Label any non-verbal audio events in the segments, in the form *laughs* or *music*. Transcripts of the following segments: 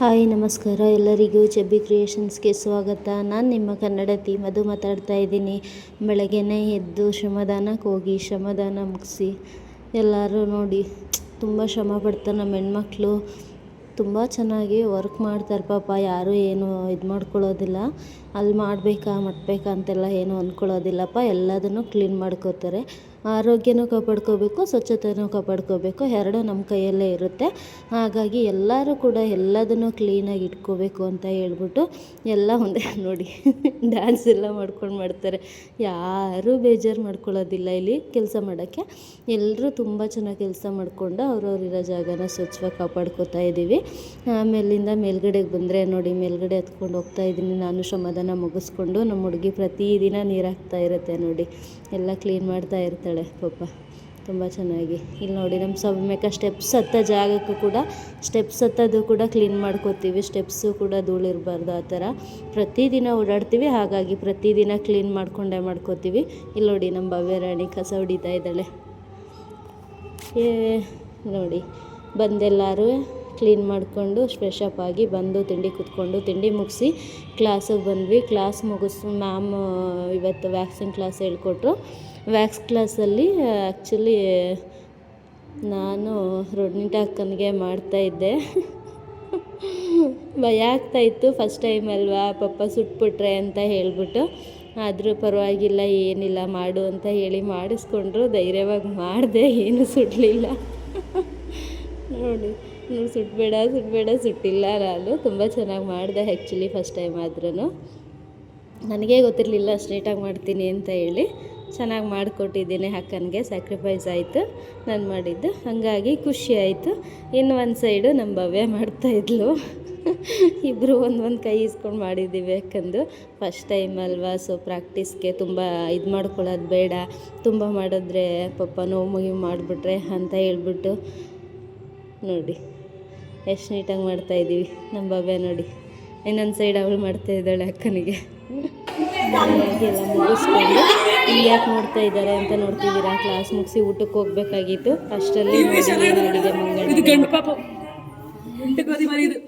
Hi, ನಮಸ್ಕಾರ. ಎಲ್ಲರಿಗೂ ಚಬ್ಬಿ ಕ್ರಿಯೇಷನ್ಸ್ಗೆ ಸ್ವಾಗತ. ನಾನು ನಿಮ್ಮ ಕನ್ನಡತಿ ಮಧು ಮಾತಾಡ್ತಾ ಇದ್ದೀನಿ. ಬೆಳಗ್ಗೆನೇ ಎದ್ದು ಶ್ರಮದಾನಕ್ಕೆ ಹೋಗಿ, ಶ್ರಮದಾನ ಮುಗಿಸಿ ಎಲ್ಲರೂ ನೋಡಿ. ತುಂಬ ಶ್ರಮ ಪಡ್ತಾರೆ ನಮ್ಮ ಹೆಣ್ಮಕ್ಳು. ತುಂಬ ಚೆನ್ನಾಗಿ ವರ್ಕ್ ಮಾಡ್ತಾರೆ ಪಾಪ. ಯಾರೂ ಏನು ಇದು ಮಾಡ್ಕೊಳ್ಳೋದಿಲ್ಲ. ಅಲ್ಲಿ ಮಾಡಬೇಕಾ, ಮಟ್ಬೇಕಾ ಅಂತೆಲ್ಲ ಏನು ಅಂದ್ಕೊಳ್ಳೋದಿಲ್ಲಪ್ಪ ಎಲ್ಲದನ್ನು ಕ್ಲೀನ್ ಮಾಡ್ಕೋತಾರೆ. ಆರೋಗ್ಯನೂ ಕಾಪಾಡ್ಕೋಬೇಕು ಸ್ವಚ್ಛತೆಯೂ ಕಾಪಾಡ್ಕೋಬೇಕು. ಎರಡೂ ನಮ್ಮ ಕೈಯಲ್ಲೇ ಇರುತ್ತೆ. ಹಾಗಾಗಿ ಎಲ್ಲರೂ ಕೂಡ ಎಲ್ಲದನ್ನು ಕ್ಲೀನಾಗಿ ಇಟ್ಕೋಬೇಕು ಅಂತ ಹೇಳ್ಬಿಟ್ಟು ಎಲ್ಲ ಒಂದೇ *laughs* ನೋಡಿ ಡ್ಯಾನ್ಸ್ ಎಲ್ಲ ಮಾಡ್ಕೊಂಡು ಮಾಡ್ತಾರೆ. ಯಾರೂ ಬೇಜಾರು ಮಾಡ್ಕೊಳ್ಳೋದಿಲ್ಲ ಇಲ್ಲಿ ಕೆಲಸ ಮಾಡೋಕ್ಕೆ. ಎಲ್ಲರೂ ತುಂಬ ಚೆನ್ನಾಗಿ ಕೆಲಸ ಮಾಡಿಕೊಂಡು ಅವ್ರವ್ರಿರೋ ಜಾಗನ ಸ್ವಚ್ಛವಾಗಿ ಕಾಪಾಡ್ಕೋತಾ ಇದ್ದೀವಿ ಆಮೇಲಿಂದ ಮೇಲ್ಗಡೆಗೆ ಬಂದರೆ ನೋಡಿ, ಮೇಲ್ಗಡೆ ಹತ್ಕೊಂಡು ಹೋಗ್ತಾ ಇದ್ದೀನಿ ನಾನು ಶ್ರಮದಾನ ಮುಗಿಸ್ಕೊಂಡು ನಮ್ಮ ಹುಡುಗಿ ಪ್ರತಿದಿನ ನೀರು ಹಾಕ್ತಾ ಇರುತ್ತೆ ನೋಡಿ. ಎಲ್ಲ ಕ್ಲೀನ್ ಮಾಡ್ತಾ ಇರ್ತಾಳೆ. ಪಾಪ. ತುಂಬ ಚೆನ್ನಾಗಿ. ಇಲ್ಲಿ ನೋಡಿ ನಮ್ಮ ಸೌಮ್ಯಕ ಸ್ಟೆಪ್ಸ್ ಹತ್ತ ಜಾಗಕ್ಕೂ ಕೂಡ ಸ್ಟೆಪ್ಸ್ ಹತ್ತೋದು ಕೂಡ ಕ್ಲೀನ್ ಮಾಡ್ಕೋತೀವಿ. ಸ್ಟೆಪ್ಸು ಕೂಡ ಧೂಳಿರಬಾರ್ದು ಆ ಥರ. ಪ್ರತಿದಿನ ಓಡಾಡ್ತೀವಿ, ಹಾಗಾಗಿ ಪ್ರತಿದಿನ ಕ್ಲೀನ್ ಮಾಡ್ಕೊಂಡೇ ಮಾಡ್ಕೋತೀವಿ. ಇಲ್ಲಿ ನೋಡಿ ನಮ್ಮ ಭವ್ಯ ರಾಣಿ ಕಸ ಹೊಡಿತಾ ಇದ್ದಾಳೆ. ಏ, ನೋಡಿ ಬಂದೆಲ್ಲರೂ. ಕ್ಲೀನ್ ಮಾಡಿಕೊಂಡು ಫ್ರೆಶಪ್ ಆಗಿ ಬಂದು ತಿಂಡಿ ಕುತ್ಕೊಂಡು ತಿಂಡಿ ಮುಗಿಸಿ ಕ್ಲಾಸಿಗೆ ಬಂದ್ವಿ. ಕ್ಲಾಸ್ ಮುಗಿಸಿ ಮ್ಯಾಮ್ ಇವತ್ತು ವ್ಯಾಕ್ಸಿನ್ ಕ್ಲಾಸ್ ಹೇಳ್ಕೊಟ್ರು. ವ್ಯಾಕ್ಸ್ ಕ್ಲಾಸಲ್ಲಿ ಆ್ಯಕ್ಚುಲಿ ನಾನು ರೊಡ್ನಿಟ ಅಕ್ಕನಿಗೆ ಮಾಡ್ತಾಯಿದ್ದೆ ಭಯ ಆಗ್ತಾಯಿತ್ತು ಫಸ್ಟ್ ಟೈಮ್ ಅಲ್ವಾ? ಪಪ್ಪ ಸುಟ್ಬಿಟ್ರೆ ಅಂತ ಹೇಳ್ಬಿಟ್ಟು, ಆದರೂ ಪರವಾಗಿಲ್ಲ, ಏನಿಲ್ಲ ಮಾಡು ಅಂತ ಹೇಳಿ ಮಾಡಿಸ್ಕೊಂಡ್ರು. ಧೈರ್ಯವಾಗಿ ಮಾಡಿದೆ. ಏನು ಸುಡಲಿಲ್ಲ. ನೋಡಿ. ನೀವು ಸುಟ್ಬೇಡ ಸುಟ್ಬೇಡ ಸುಟ್ಟಿಲ್ಲ ನಾನು. ತುಂಬ ಚೆನ್ನಾಗಿ ಮಾಡಿದೆ ಆ್ಯಕ್ಚುಲಿ ಫಸ್ಟ್ ಟೈಮ್ ಆದ್ರೂ ನನಗೇ ಗೊತ್ತಿರಲಿಲ್ಲ ಸ್ಟ್ರೇಟಾಗಿ ಮಾಡ್ತೀನಿ ಅಂತ ಹೇಳಿ. ಚೆನ್ನಾಗಿ ಮಾಡಿಕೊಟ್ಟಿದ್ದೀನಿ ಅಕ್ಕನಿಗೆ ಸ್ಯಾಕ್ರಿಫೈಸ್ ಆಯಿತು ನಾನು ಮಾಡಿದ್ದು. ಹಾಗಾಗಿ ಖುಷಿ ಆಯಿತು. ಇನ್ನು ಒಂದು ಸೈಡು ನಮ್ಮ ಭವ್ಯ ಮಾಡ್ತಾಯಿದ್ಲು ಇಬ್ಬರು ಒಂದು ಒಂದು ಕೈ ಇಸ್ಕೊಂಡು ಮಾಡಿದ್ದೀವಿ ಯಾಕಂದು ಫಸ್ಟ್ ಟೈಮ್ ಅಲ್ವಾ ಸೊ ಪ್ರಾಕ್ಟೀಸ್ಗೆ ತುಂಬ ಇದು ಮಾಡ್ಕೊಳ್ಳೋದು ಬೇಡ. ತುಂಬ ಮಾಡಿದ್ರೆ ಪಾಪ ನೋವು ಮುಗಿ ಮಾಡಿಬಿಟ್ರೆ ಅಂತ ಹೇಳ್ಬಿಟ್ಟು ನೋಡಿ. ಎಷ್ಟು ನೀಟಾಗಿ ಮಾಡ್ತಾಯಿದ್ದೀವಿ ನಮ್ಮ ಬಾಬೆ ನೋಡಿ. ಇನ್ನೊಂದು ಸೈಡ್ ಅವಳು ಮಾಡ್ತಾ ಇದ್ದಾಳೆ ಅಕ್ಕನಿಗೆ. ಎಲ್ಲ ಮುಗಿಸ್ಕೊಂಡು ಇಲ್ಲಿ ಯಾಕೆ ನೋಡ್ತಾ ಇದ್ದಾರೆ ಅಂತ ನೋಡ್ತಿದ್ದೀರಾ? ಕ್ಲಾಸ್ ಮುಗಿಸಿ ಊಟಕ್ಕೆ ಹೋಗ್ಬೇಕಾಗಿತ್ತು. ಅಷ್ಟರಲ್ಲಿ ನೋಡಿ ಏನಾಗಿದೆ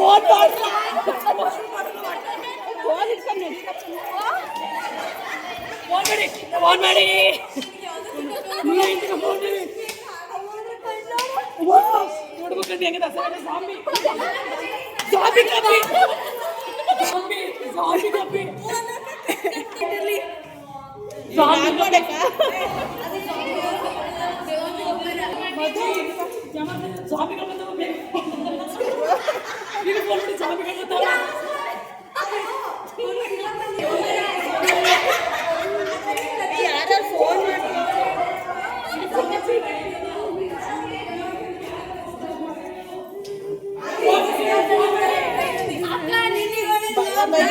ఫోన్ ఫోన్ మాడి ఇంటికి ఫోన్ ఉడుకుంటుంది ఎంగ దసరా సాంబి సాంబి కప్పి సాంబి సాంబి కప్పి సాంబి కొడక అది సాంబి జమ సాంబి కప్పి 이거 버릇이 잡아가 있었다.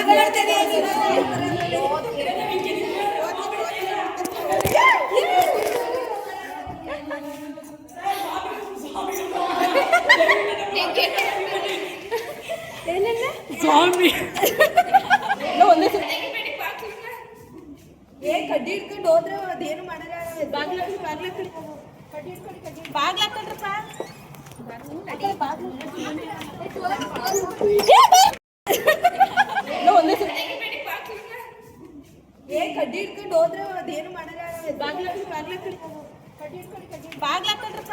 Gracias. ಸ್ವಾಮಿ ಏ ಕಡ್ಡಿ ಹಿಡ್ಕೊಂಡು ಹೋದ್ರೆ ಅದೇನು ಮಾಡಲ್ಲ ಬಾಗ್ಲ ಬಾಗ್ಲ ಕಡಿ ಕಡ್ಡಿ ಹಿಡ್ಕೊಂಡು ಕಡ್ಡಿ ಬಾಗ್ಲ ಹಾಕೊಂಡ್ರಪ್ಪ ಏ ಕಡ್ಡಿ ಹಿಡ್ಕೊಂಡು ಹೋದ್ರೆ ಅದೇನು ಮಾಡಲ್ಲ ಬಾಗ್ಲ ಬಾಗ್ಲ ಕಡಿ ಕಡ್ಡಿ ಹಿಡ್ಕೊಂಡು ಕಡ್ಡಿ ಬಾಗ್ಲ ಹಾಕೊಂಡ್ರಪ್ಪ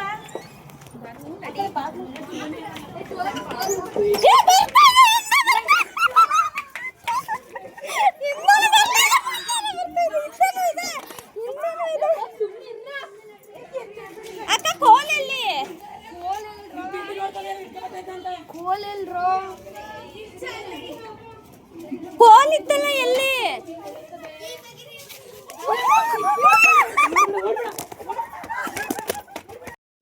ಅಕ್ಕ ಕೋಲ್ ಇತ್ತಲ್ಲ ಎಲ್ಲಿ?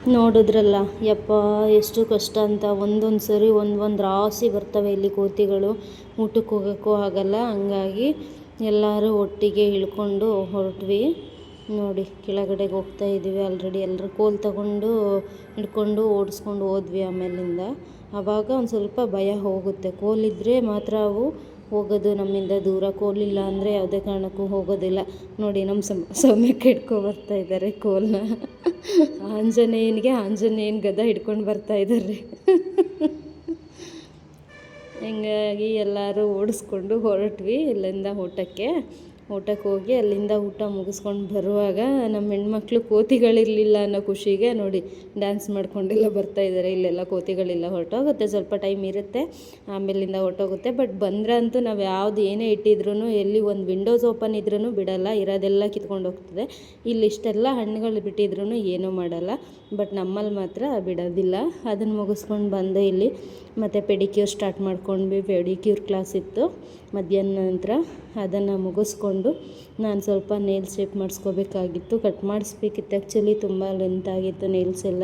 ನೋಡಿದ್ರಲ್ಲ, ಯಪ್ಪ, ಎಷ್ಟು ಕಷ್ಟ ಅಂತ. ಒಂದೊಂದು ಸರಿ ಒಂದೊಂದು ರಾಸಿ ಬರ್ತವೆ ಇಲ್ಲಿ ಕೋತಿಗಳು. ಊಟಕ್ಕೆ ಹೋಗೋಕ್ಕೂ ಆಗಲ್ಲ. ಹಂಗಾಗಿ ಎಲ್ಲರೂ ಒಟ್ಟಿಗೆ ಇಳ್ಕೊಂಡು ಹೊರಟ್ವಿ. ನೋಡಿ, ಕೆಳಗಡೆಗೆ ಹೋಗ್ತಾ ಇದ್ದೀವಿ ಆಲ್ರೆಡಿ ಎಲ್ಲರೂ ಕೋಲ್ ತಗೊಂಡು ಹಿಡ್ಕೊಂಡು ಓಡಿಸ್ಕೊಂಡು ಹೋದ್ವಿ ಆಮೇಲಿಂದ. ಆವಾಗ ಒಂದು ಸ್ವಲ್ಪ ಭಯ ಹೋಗುತ್ತೆ. ಕೋಲಿದ್ದರೆ ಮಾತ್ರ ಅವು ಹೋಗೋದು, ನಮ್ಮಿಂದ ದೂರ. ಕೋಲಿಲ್ಲ ಅಂದರೆ ಯಾವುದೇ ಕಾರಣಕ್ಕೂ ಹೋಗೋದಿಲ್ಲ. ನೋಡಿ ನಮ್ಮ ಸಮ, ಸೌಮ್ಯಕ್ಕೆ ಹಿಡ್ಕೊ ಬರ್ತಾ ಇದ್ದಾರೆ ಕೋಲನ್ನ ಆಂಜನೇಯನಿಗೆ ಆಂಜನೇಯನ ಗದ ಹಿಡ್ಕೊಂಡು ಬರ್ತಾ ಇದ್ದಾರೆ. *laughs* ಹಿಂಗಾಗಿ ಎಲ್ಲರೂ ಓಡಿಸ್ಕೊಂಡು ಹೊರಟ್ವಿ ಇಲ್ಲಿಂದ ಊಟಕ್ಕೆ. ಊಟಕ್ಕೆ ಹೋಗಿ ಅಲ್ಲಿಂದ ಊಟ ಮುಗಿಸ್ಕೊಂಡು ಬರುವಾಗ ನಮ್ಮ ಹೆಣ್ಮಕ್ಳು ಕೋತಿಗಳಿರಲಿಲ್ಲ ಅನ್ನೋ ಖುಷಿಗೆ ನೋಡಿ ಡ್ಯಾನ್ಸ್ ಮಾಡ್ಕೊಂಡೆಲ್ಲ ಬರ್ತಾ ಇದ್ದಾರೆ. ಇಲ್ಲೆಲ್ಲ ಕೋತಿಗಳಿಲ್ಲ ಹೊರಟೋಗುತ್ತೆ. ಸ್ವಲ್ಪ ಟೈಮ್ ಇರುತ್ತೆ, ಆಮೇಲಿಂದ ಹೊರಟೋಗುತ್ತೆ. ಬಟ್ ಬಂದ್ರೆ ಅಂತೂ ನಾವು ಯಾವುದು ಏನೇ ಇಟ್ಟಿದ್ರು ಎಲ್ಲಿ ಒಂದು ವಿಂಡೋಸ್ ಓಪನ್ ಇದ್ರೂ ಬಿಡಲ್ಲ. ಇರೋದೆಲ್ಲ ಕಿತ್ಕೊಂಡು ಹೋಗ್ತದೆ. ಇಲ್ಲಿ ಇಷ್ಟೆಲ್ಲ ಹಣ್ಣುಗಳು ಬಿಟ್ಟಿದ್ರು ಏನೂ ಮಾಡಲ್ಲ. ಬಟ್ ನಮ್ಮಲ್ಲಿ ಮಾತ್ರ ಬಿಡೋದಿಲ್ಲ. ಅದನ್ನು ಮುಗಿಸ್ಕೊಂಡು ಬಂದು ಇಲ್ಲಿ ಮತ್ತು ಪೆಡಿಕ್ಯೂರ್ ಸ್ಟಾರ್ಟ್ ಮಾಡ್ಕೊಂಡ್ವಿ. ಪೆಡಿಕ್ಯೂರ್ ಕ್ಲಾಸ್ ಇತ್ತು. ಮಧ್ಯಾಹ್ನ ನಂತರ ಅದನ್ನು ಮುಗಿಸ್ಕೊಂಡು ನಾನು ಸ್ವಲ್ಪ ನೇಲ್ ಶೇಪ್ ಮಾಡಿಸ್ಕೋಬೇಕಾಗಿತ್ತು. ಕಟ್ ಮಾಡಿಸ್ಬೇಕಿತ್ತು. ಆ್ಯಕ್ಚುಲಿ ತುಂಬ ಲೆಂತ್ ಆಗಿತ್ತು ನೇಲ್ಸ್ ಎಲ್ಲ.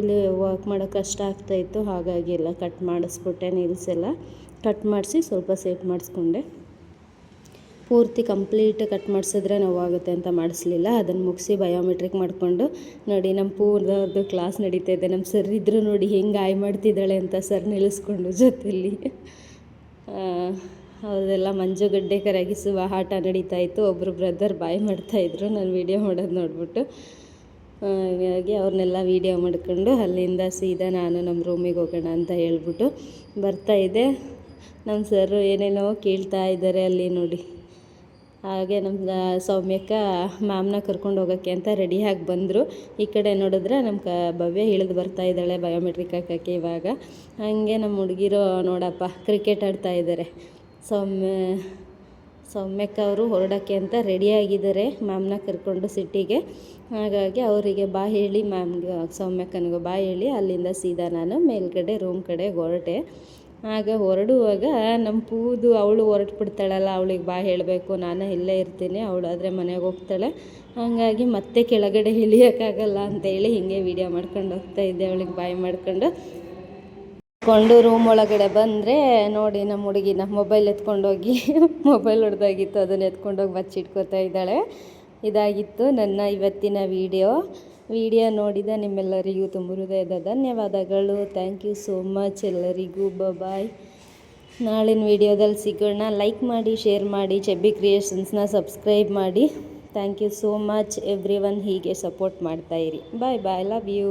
ಇಲ್ಲಿ ವಾಕ್ ಮಾಡೋಕ್ಕೆ ಕಷ್ಟ ಆಗ್ತಾಯಿತ್ತು ಹಾಗಾಗಿ ಎಲ್ಲ ಕಟ್ ಮಾಡಿಸ್ಬಿಟ್ಟೆ ನೇಲ್ಸ್ ಎಲ್ಲ. ಕಟ್ ಮಾಡಿಸಿ ಸ್ವಲ್ಪ ಸೇಪ್ ಮಾಡಿಸ್ಕೊಂಡೆ. ಪೂರ್ತಿ ಕಂಪ್ಲೀಟ್ ಕಟ್ ಮಾಡಿಸಿದ್ರೆ ನೋವಾಗುತ್ತೆ ಅಂತ ಮಾಡಿಸ್ಲಿಲ್ಲ. ಅದನ್ನು ಮುಗಿಸಿ ಬಯೋಮೆಟ್ರಿಕ್ ಮಾಡಿಕೊಂಡು, ನೋಡಿ ನಮ್ಮ ಪೂರ್ಣದ್ದು ಕ್ಲಾಸ್ ನಡೀತಾ ಇದೆ. ನಮ್ಮ ಸರ್ ಇದ್ದರು ನೋಡಿ ಹೆಂಗೆ ಆಯ್ ಮಾಡ್ತಿದ್ದಾಳೆ ಅಂತ ಸರ್ ನಿಲ್ಲಿಸ್ಕೊಂಡು ಜೊತೆಯಲ್ಲಿ ಅದೆಲ್ಲ ಮಂಜುಗಡ್ಡೆ ಕರಗಿಸುವ ಆಟ ನಡೀತಾ ಇತ್ತು. ಒಬ್ಬರು ಬ್ರದರ್ ಬಾಯ್ ಮಾಡ್ತಾಯಿದ್ರು ನಾನು ವೀಡಿಯೋ ಮಾಡೋದು ನೋಡಿಬಿಟ್ಟು ಹಾಗಾಗಿ ಅವ್ರನ್ನೆಲ್ಲ ವೀಡಿಯೋ ಮಾಡ್ಕೊಂಡು ಅಲ್ಲಿಂದ ಸೀದಾ ನಾನು ನಮ್ಮ ರೂಮಿಗೆ ಹೋಗೋಣ ಅಂತ ಹೇಳ್ಬಿಟ್ಟು ಬರ್ತಾಯಿದ್ದೆ ನಮ್ಮ ಸರ್ ಏನೇನೋ ಕೇಳ್ತಾ ಇದ್ದಾರೆ ಅಲ್ಲಿ ನೋಡಿ. ಹಾಗೆ ನಮ್ಮ ಸೌಮ್ಯಕ್ಕ ಮ್ಯಾಮ್ನ ಕರ್ಕೊಂಡು ಹೋಗೋಕ್ಕೆ ಅಂತ ರೆಡಿಯಾಗಿ ಬಂದರು. ಈ ಕಡೆ ನೋಡಿದ್ರೆ ನಮ್ಮ ಕ, ಭವ್ಯ ಇಳಿದು ಬರ್ತಾ ಇದ್ದಾಳೆ ಬಯೋಮೆಟ್ರಿಕ್ ಹಾಕೋಕ್ಕೆ ಇವಾಗ. ಹಾಗೆ ನಮ್ಮ ಹುಡುಗಿರು ನೋಡಪ್ಪ ಕ್ರಿಕೆಟ್ ಆಡ್ತಾ ಇದ್ದಾರೆ ಸೌಮ್ಯ, ಸೌಮ್ಯಕ್ಕ ಅವರು ಹೊರಡೋಕ್ಕೆ ಅಂತ ರೆಡಿಯಾಗಿದ್ದಾರೆ ಮ್ಯಾಮ್ನ ಕರ್ಕೊಂಡು ಸಿಟ್ಟಿಗೆ. ಹಾಗಾಗಿ ಅವರಿಗೆ ಬಾ ಹೇಳಿ ಮ್ಯಾಮ್ಗೆ ಸೌಮ್ಯಕ್ಕನಿಗೂ ಬಾ ಹೇಳಿ ಅಲ್ಲಿಂದ ಸೀದಾ ನಾನು ಮೇಲ್ಗಡೆ ರೂಮ್ ಕಡೆ ಹೊರಟೆ. ಆಗ ಹೊರಡುವಾಗ ನಮ್ಮ ಪೂದು ಅವಳು ಹೊರಟ್ಬಿಡ್ತಾಳಲ್ಲ, ಅವಳಿಗೆ ಬಾ ಹೇಳಬೇಕು, ನಾನು ಇಲ್ಲೇ ಇರ್ತೀನಿ, ಅವಳು ಆದರೆ ಮನೆಗೆ ಹೋಗ್ತಾಳೆ. ಹಾಗಾಗಿ ಮತ್ತೆ ಕೆಳಗಡೆ ಇಳಿಯೋಕ್ಕಾಗಲ್ಲ ಅಂತೇಳಿ ಹೀಗೆ ವೀಡಿಯೋ ಮಾಡ್ಕೊಂಡು ಹೋಗ್ತಾ ಇದ್ದೆ, ಅವಳಿಗೆ ಬಾಯಿ ಮಾಡ್ಕೊಂಡು. ಕೊಂಡು ರೂಮ್ ಒಳಗಡೆ ಬಂದರೆ ನೋಡಿ ನಮ್ಮ ಹುಡುಗಿನ ಮೊಬೈಲ್ ಎತ್ಕೊಂಡೋಗಿ *laughs* ಮೊಬೈಲ್ ಹೊಡೆದಾಗಿತ್ತು. ಅದನ್ನು ಎತ್ಕೊಂಡೋಗಿ ಬಚ್ಚಿಟ್ಕೋತಾ ಇದ್ದಾಳೆ. ಇದಾಗಿತ್ತು ನನ್ನ ಇವತ್ತಿನ ವಿಡಿಯೋ ವಿಡಿಯೋ ನೋಡಿದ ನಿಮ್ಮೆಲ್ಲರಿಗೂ ತುಂಬ ಹೃದಯದ ಧನ್ಯವಾದಗಳು. ಥ್ಯಾಂಕ್ ಯು ಸೋ ಮಚ್ ಎಲ್ಲರಿಗೂ ಬಾಯ್ ನಾಳಿನ ವಿಡಿಯೋದಲ್ಲಿ ಸಿಗೋಣ. ಲೈಕ್ ಮಾಡಿ ಶೇರ್ ಮಾಡಿ ಚೆಬ್ಬಿ ಕ್ರಿಯೇಷನ್ಸ್ನ ಸಬ್ಸ್ಕ್ರೈಬ್ ಮಾಡಿ. Thank you so much everyone ಹೀಗೆ ಸಪೋರ್ಟ್ ಮಾಡ್ತಾಯಿರಿ ಬಾಯ್ ಬಾಯ್ ಲವ್ ಯು